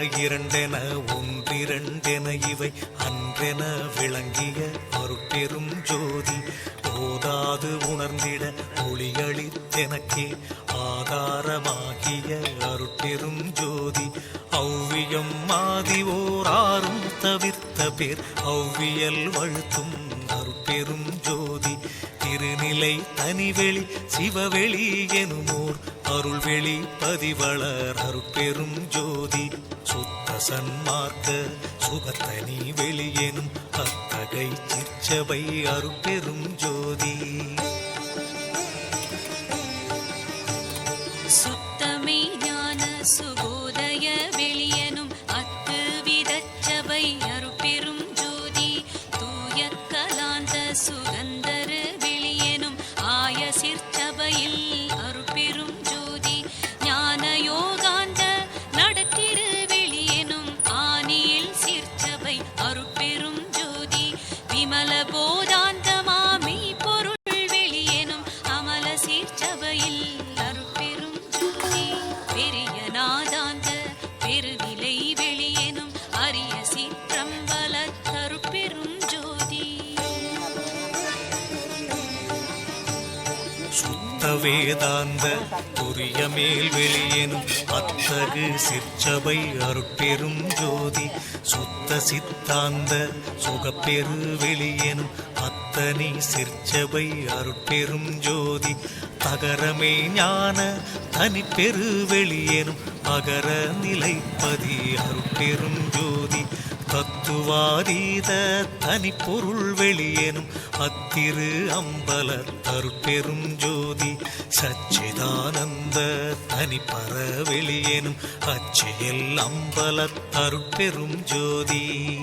இரண்டென ஒன்றிரண்டென இவை அன்றென விளங்கிய அருட்பெரும் ஜோதி. ஓதாது உணர்ந்திட ஒளியளித்தெனக்கே ஆதாரமாகிய அருட்பெரும் ஜோதி. ஔவியம் மாதி ஓராறும் தவிர்த்த பேர் ஔவியல் வழுத்தும் அருட்பெரும் ஜோதி. திருநிலை தனிவெளி சிவவெளி எனுமோர் அருள்வெளி பதிவளர் அருட்பெரும் ஜோதி. சன்மார்க்க சுகத்தனி வெளியேனும் அத்தகை சிற்சபை அருப்பெரும் ஜோதி. சுத்தமே ஞான சுகோ வேதாந்த புரிய மேல் வெளியேனும் அத்தகு சிற்சபை அருட்பெரும் ஜோதி. சுத்த சித்தாந்த சுகப்பெரு வெளியேனும் அத்தனி சிற்சபை அருட்பெரும் ஜோதி. தகரமே ஞான தனிப்பெரு வெளியேனும் அகர நிலைப்பதி அருட்பெரும் தத்துவாதீத தனிப்பொருள் வெளியேனும் அத்திரு அம்பல தருப்பெரும் ஜோதி. சச்சிதானந்த தனிப்பற வெளியேனும் அச்சியல் அம்பல தருப்பெரும் ஜோதி.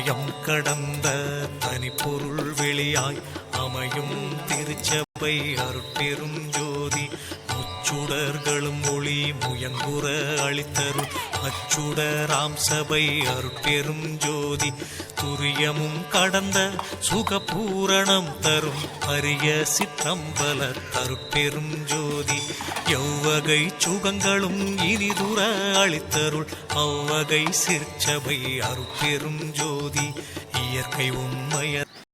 சமயம் கடந்த தனிப்பொருள் வெளியாய் அமையும் திருச்சபை அருட்பெரும் ஜோதி. முச்சுடர்களும் ஒளி முயங்குற அளித்தரும் அச்சுடராம் சபை அருட்பெரும் ஜோதி துரியமும் கடந்த சுகபூரணம் தரும் அரிய சிற்றம்பல தருப்பெரும் ஜோதி. எவ்வகை சுகங்களும் இனிதுர அளித்தருள் அவ்வகை சிற்சபை அருட்பெரும் ஜோதி. இயற்கை உண்மையர்